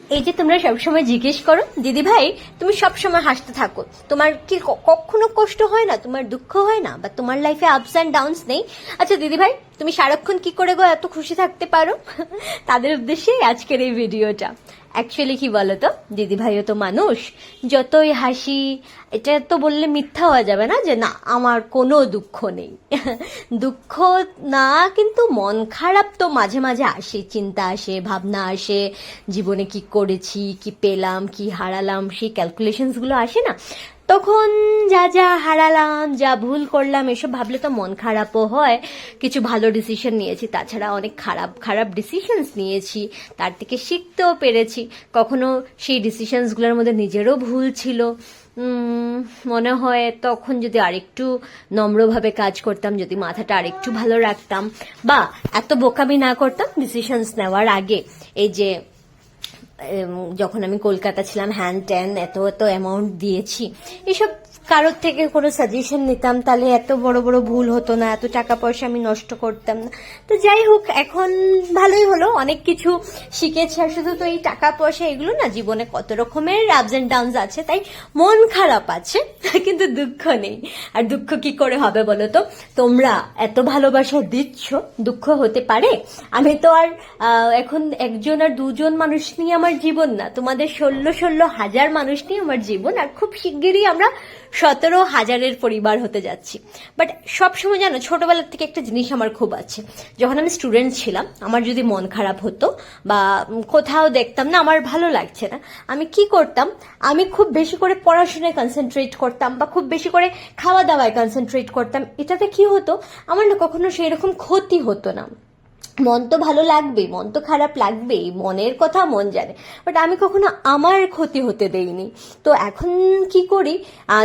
এই যে তোমরা সবসময় জিজ্ঞেস করো, দিদি ভাই, তুমি সবসময় হাসতে থাকো। তোমার কি কখনো কষ্ট হয় না? তোমার দুঃখ হয় না? বা তোমার লাইফে আপস অ্যান্ড ডাউনস নেই? আচ্ছা দিদি ভাই, তুমি সারাক্ষণ কি করে গো এত খুশি থাকতে পারো? তাদের উদ্দেশ্যে আজকের এই ভিডিওটা অ্যাকচুয়ালি কি বলতো? দিদি ভাইও তো মানুষ। যতই হাসি, এটা তো বললে মিথ্যা হওয়া যাবে না যে, না, আমার কোনো দুঃখ নেই। দুঃখ না, কিন্তু মন খারাপ তো মাঝে মাঝে আসে, চিন্তা আসে, ভাবনা আসে, জীবনে কি করেছি, কি পেলাম, কি হারালাম, সেই ক্যালকুলেশনসগুলো আসে না। তখন যা যা হারালাম, যা ভুল করলাম, এসব ভাবলে তো মন খারাপও হয়। কিছু ভালো ডিসিশন নিয়েছি, তাছাড়া অনেক খারাপ খারাপ ডিসিশনস নিয়েছি। তার থেকে শিখতেও পেরেছি। কখনো সেই ডিসিশনসগুলোর মধ্যে নিজেরও ভুল ছিল। মনে হয় তখন যদি আরেকটু নম্রভাবে কাজ করতাম, যদি মাথাটা আরেকটু ভালো রাখতাম, বা এত বোকামি না করতাম ডিসিশনস নেওয়ার আগে, এই যে যখন আমি কলকাতা ছিলাম হ্যান্ড ট্যান এত এত অ্যামাউন্ট দিয়েছি। এসব কারোর থেকে কোনো সাজেশন নিতাম, তাহলে এত বড় বড় ভুল হতো না, এত টাকা পয়সা আমি নষ্ট করতাম না। তো যাই হোক, এখন ভালোই হলো, অনেক কিছু শিখেছি, আর শুধু তো এই টাকা পয়সা এগুলো না, জীবনে কত রকমের আপস অ্যান্ড ডাউনস আছে, তাই মন খারাপ আছে, কিন্তু দুঃখ নেই। আর দুঃখ কি করে হবে বলো তো? তোমরা এত ভালোবাসা দিচ্ছ, দুঃখ হতে পারে? আমি তো আর এখন একজন আর দুজন মানুষ নিয়ে আমার জীবন না। তোমাদের ষোলো ষোলো হাজার মানুষ নিয়ে আমার জীবন, আর খুব শিগগিরই আমরা সতেরো হাজারের পরিবার হতে যাচ্ছি। বাট সবসময় জানো, ছোটবেলার থেকে একটা জিনিস আমার খুব আছে। যখন আমি স্টুডেন্ট ছিলাম, আমার যদি মন খারাপ হতো বা কোথাও দেখতাম না, আমার ভালো লাগছে না, আমি কি করতাম? আমি খুব বেশি করে পড়াশোনায় কনসেন্ট্রেট করতাম বা খুব বেশি করে খাওয়া দাওয়ায় কনসেন্ট্রেট করতাম। এটাতে কি হতো? আমার না কখনো সেই রকম ক্ষতি হতো না। মন তো ভালো লাগবে, মন তো খারাপ লাগবেই, মনের কথা মন জানে। বাট আমি কখনো আমার ক্ষতি হতে দেইনি। তো এখন কি করি?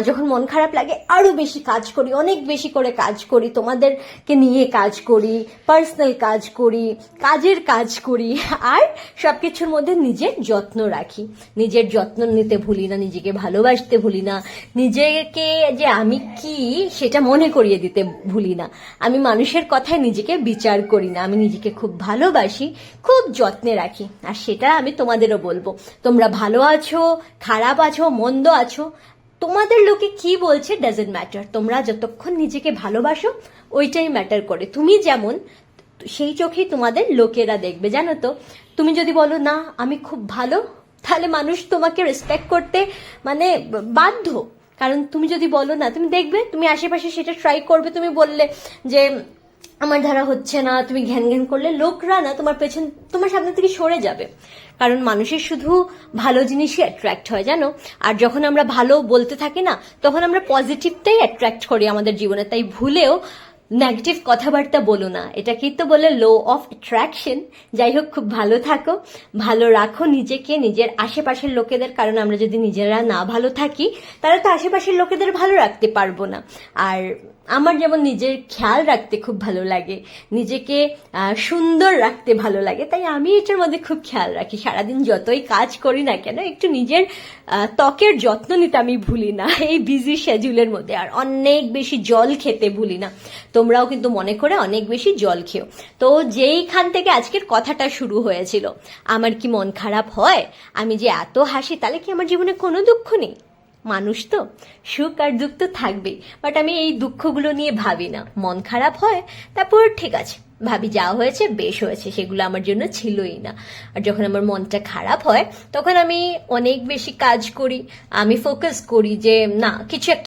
যখন মন খারাপ লাগে, আরও বেশি কাজ করি, অনেক বেশি করে কাজ করি, তোমাদেরকে নিয়ে কাজ করি পার্সোনাল কাজ করি, কাজের কাজ করি, আর সব কিছুর মধ্যে নিজের যত্ন রাখি। নিজের যত্ন নিতে ভুলি না, নিজেকে ভালোবাসতে ভুলি না, নিজেকে যে আমি কি, সেটা মনে করিয়ে দিতে ভুলি না। আমি মানুষের কথায় নিজেকে বিচার করি না, আমি নিজেকে খুব ভালোবাসি, খুব যত্নে রাখি। আর সেটা আমি তোমাদেরও বলব। তোমরা ভালো আছো, খারাপ আছো, মন্দ আছো, তোমাদের লোকে কি বলছে ডাজেন্ট ম্যাটার তোমরা যতক্ষণ নিজেকে ভালোবাসো, ওইটাই ম্যাটার করে। তুমি যেমন, সেই চোখেই তোমাদের লোকেরা দেখবে, জানো তো? তুমি যদি বলো, না, আমি খুব ভালো, তাহলে মানুষ তোমাকে রেসপেক্ট করতে মানে বাধ্য। কারণ তুমি যদি বলো, না, তুমি দেখবে, তুমি আশেপাশে সেটা ট্রাই করবে, তুমি বললে যে আমার দ্বারা হচ্ছে না, তুমি ঘ্যান ঘ্যান করলে লোকরা না তোমার পেছন, তোমার সামনে থেকে সরে যাবে। কারণ মানুষের শুধু ভালো জিনিসই অ্যাট্রাক্ট হয়, জানো? আর যখন আমরা ভালো বলতে থাকি না, তখন আমরা পজিটিভটাই অ্যাট্রাক্ট করি আমাদের জীবনে। তাই ভুলেও নেগেটিভ কথাবার্তা বলো না। এটাকেই তো বলে লো অফ অ্যাট্রাকশন যাই হোক, খুব ভালো থাকো। ভালো রাখো নিজেকে, নিজের আশেপাশের লোকেদের। কারণ আমরা যদি নিজেরা না ভালো থাকি, তাহলে তো আশেপাশের লোকেদের ভালো রাখতে পারব না। আর আমার যেমন নিজের খেয়াল রাখতে খুব ভালো লাগে, নিজেকে সুন্দর রাখতে ভালো লাগে, তাই আমি এটার মধ্যে খুব খেয়াল রাখি। সারাদিন যতই কাজ করি না কেন, একটু নিজের ত্বকের যত্ন নিতে আমি ভুলি না, এই বিজি শেডিউলের মধ্যে। আর অনেক বেশি জল খেতে ভুলি না। তোমরাও কিন্তু মনে করে অনেক বেশি জল খেও। তো যেইখান থেকে আজকের কথাটা শুরু হয়েছিল, আমার কি মন খারাপ হয়? আমি যে এত হাসি, তাহলে কি আমার জীবনে কোনো দুঃখ নেই? মানুষ তো, সুখ আর দুঃখ তো থাকবেই। বাট আমি এই দুঃখগুলো নিয়ে ভাবি না। মন খারাপ হয়, তারপর ঠিক আছে, ভাবি যা হয়েছে, বেশ হয়েছে, সেগুলো আমার জন্য ছিলই না। আর যখন আমার মনটা খারাপ হয়, তখন আমি অনেক বেশি কাজ করি। আমি ফোকাস করি যে, না, কিছু একটা